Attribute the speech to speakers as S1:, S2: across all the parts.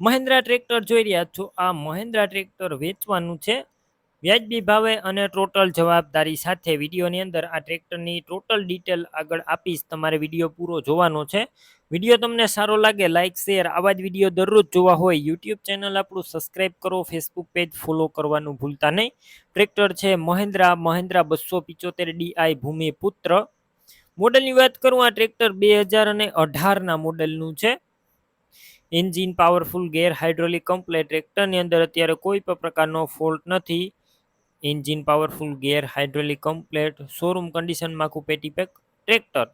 S1: Mahindra tractor જોઈ રહ્યા છો. આ મહિન્દ્રા ટ્રેક્ટર વેચવાનું છે. વ્યાજબી ભાવે અને ટોટલ જવાબદારી સાથે વિડીયોની અંદર આ ટ્રેક્ટરની ટોટલ ડિટેલ આગળ આપીશ. તમારે વીડિયો પૂરો જોવાનો છે. વીડિયો તમને સારો લાગે લાઇક શેર, આવા જ વીડિયો દરરોજ જોવા હોય, યુટ્યુબ ચેનલ આપણું સબસ્ક્રાઈબ કરો, ફેસબુક પેજ ફોલો કરવાનું ભૂલતા નહીં. ટ્રેક્ટર છે મહિન્દ્રા મહિન્દ્રા બસો પિચોતેર ડીઆઈ ભૂમિપુત્ર. મોડલની વાત કરું, આ ટ્રેક્ટર બે હજાર અને અઢારના મોડલનું છે. Engine powerful, gear hydraulic, complete ટ્રેક્ટરની અંદર અત્યારે કોઈ પણ પ્રકારનો ફોલ્ટ નથી. Engine powerful, gear hydraulic, complete showroom કન્ડિશનમાં આખું પેટી પેક ટ્રેક્ટર.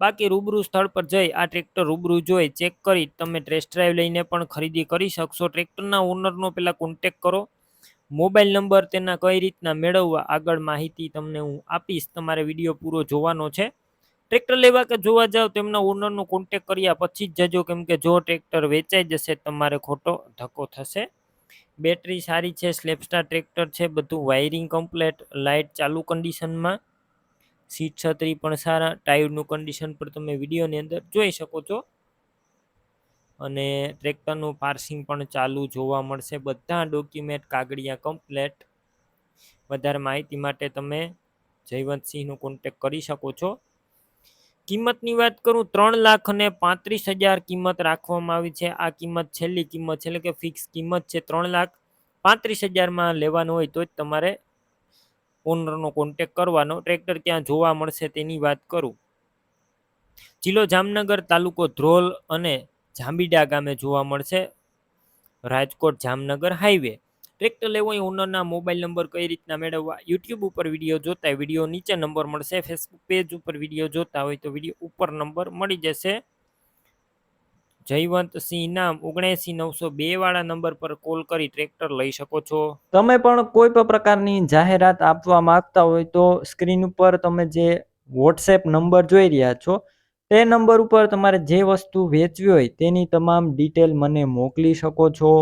S1: બાકી રૂબરૂ સ્થળ પર જઈ આ ટ્રેક્ટર રૂબરૂ જોઈ, ચેક કરી, તમે ટેસ્ટ ડ્રાઈવ લઈને પણ ખરીદી કરી શકશો. ટ્રેક્ટરના ઓનરનો પહેલાં કોન્ટેક કરો. મોબાઈલ નંબર તેના કઈ રીતના મેળવવા, આગળ માહિતી તમને હું આપીશ. તમારે વીડિયો પૂરો જોવાનો છે. ટ્રેક્ટર લેવા કે જોવા જાવ, તેમના ઓનરનો કોન્ટેક કર્યા પછી જ જજો, કેમ કે જો ટ્રેક્ટર વેચાઈ જશે, તમારે ખોટો ધક્કો થશે. બેટરી સારી છે સ્લેપસ્ટાર ટ્રેક્ટર છે, બધું વાયરિંગ કમ્પ્લેટ લાઇટ ચાલુ કન્ડિશનમાં સીટ છત્રી પણ સારા ટાયરનું કન્ડિશન પણ તમે વિડીયોની અંદર જોઈ શકો છો. અને ટ્રેક્ટરનું પાર્સિંગ પણ ચાલુ જોવા મળશે. બધા ડોક્યુમેન્ટ કાગળિયા કમ્પ્લેટ વધારે માહિતી માટે તમે જયવંતસિંહનો કોન્ટેક કરી શકો છો. કિંમતની વાત કરું, ત્રણ લાખ અને પાંત્રીસ હજાર કિંમત રાખવામાં આવી છે. આ કિંમત છેલ્લી કિંમત છે, એટલે કે ફિક્સ કિંમત છે ત્રણ લાખ પાંત્રીસ હજારમાં લેવાનો હોય તો જ તમારે ઓનરનો કોન્ટેક કરવાનો. ટ્રેક્ટર ક્યાં જોવા મળશે તેની વાત કરું. જિલ્લો જામનગર તાલુકો ધ્રોલ અને જાંબીડા ગામે જોવા મળશે. રાજકોટ જામનગર હાઈવે ટ્રેક્ટર લેવો હોય ઓનરના મોબાઈલ નંબર કઈ રીતના મેળવવા? યુટ્યુબ ઉપર વીડિયો જોતા વીડિયો નીચે નંબર મળશે. ફેસબુક પેજ ઉપર વીડિયો જોતા હોય તો વીડિયો ઉપર નંબર મળી જશે. જયવંતસિંહ નામ ઓગણસી નવસો બે વાળા નંબર પર કોલ કરી ટ્રેક્ટર લઈ શકો છો.
S2: તમે પણ કોઈ પણ પ્રકારની જાહેરાત આપવા માંગતા હોય તો સ્ક્રીન ઉપર તમે જે વોટ્સએપ નંબર જોઈ રહ્યા છો, તે નંબર ઉપર તમારે જે વસ્તુ વેચવી હોય તેની તમામ ડિટેલ મને મોકલી શકો છો.